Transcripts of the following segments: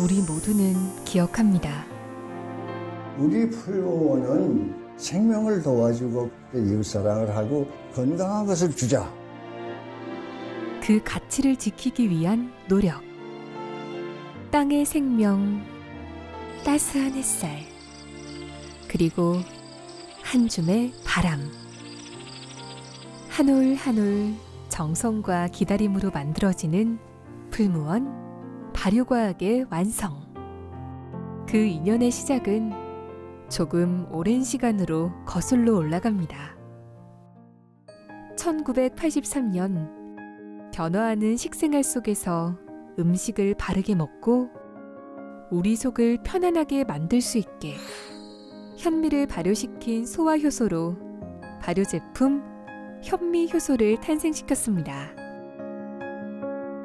우리 모두는 기억합니다. 우리 풀무원은 생명을 도와주고 이웃사랑을 하고 건강한 것을 주자. 그 가치를 지키기 위한 노력. 땅의 생명, 따스한 햇살, 그리고 한 줌의 바람. 한 올 한 올 정성과 기다림으로 만들어지는 풀무원 발효과학의 완성. 그 인연의 시작은 조금 오랜 시간으로 거슬러 올라갑니다. 1983년 변화하는 식생활 속에서 음식을 바르게 먹고 우리 속을 편안하게 만들 수 있게 현미를 발효시킨 소화 효소로 발효 제품 현미 효소를 탄생시켰습니다.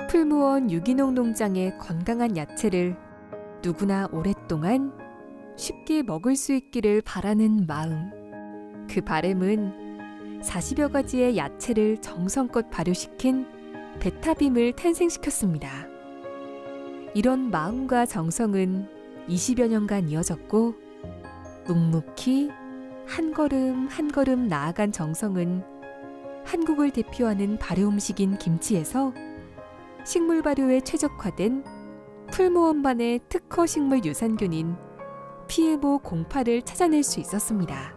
풀무원 유기농 농장의 건강한 야채를 누구나 오랫동안 쉽게 먹을 수 있기를 바라는 마음. 그 바램은 40여 가지의 야채를 정성껏 발효시킨 베타빔을 탄생시켰습니다. 이런 마음과 정성은 20여 년간 이어졌고 묵묵히 한 걸음 한 걸음 나아간 정성은 한국을 대표하는 발효 음식인 김치에서 식물 발효에 최적화된 풀무원반의 특허 식물 유산균인 피에모 08을 찾아낼 수 있었습니다.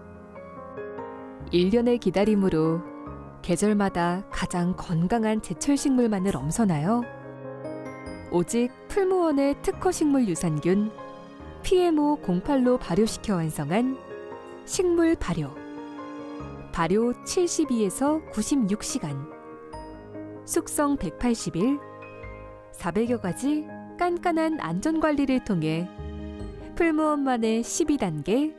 1년의 기다림으로 계절마다 가장 건강한 제철 식물만을 엄선하여 오직 풀무원의 특허 식물 유산균 PMO 08로 발효시켜 완성한 식물 발효. 발효 72에서 96시간. 숙성 180일. 400여 가지 깐깐한 안전 관리를 통해 풀무원만의 12단계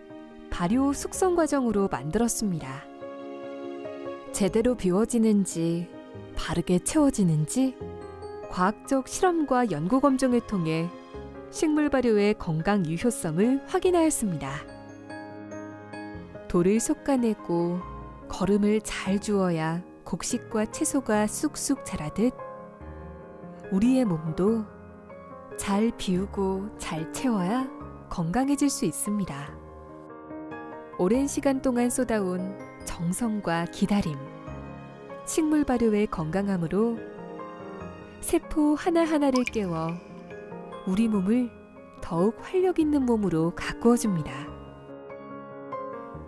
발효 숙성 과정으로 만들었습니다. 제대로 비워지는지 바르게 채워지는지 과학적 실험과 연구 검증을 통해 식물 발효의 건강 유효성을 확인하였습니다. 돌을 솎아내고 거름을 잘 주어야 곡식과 채소가 쑥쑥 자라듯 우리의 몸도 잘 비우고 잘 채워야 건강해질 수 있습니다. 오랜 시간 동안 쏟아온 정성과 기다림, 식물 발효의 건강함으로 세포 하나하나를 깨워 우리 몸을 더욱 활력 있는 몸으로 가꾸어 줍니다.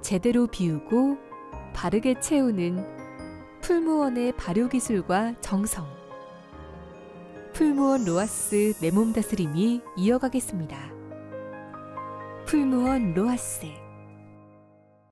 제대로 비우고 바르게 채우는 풀무원의 발효 기술과 정성. 풀무원 로아스 내 몸 다스림이 이어가겠습니다. 풀무원 로아스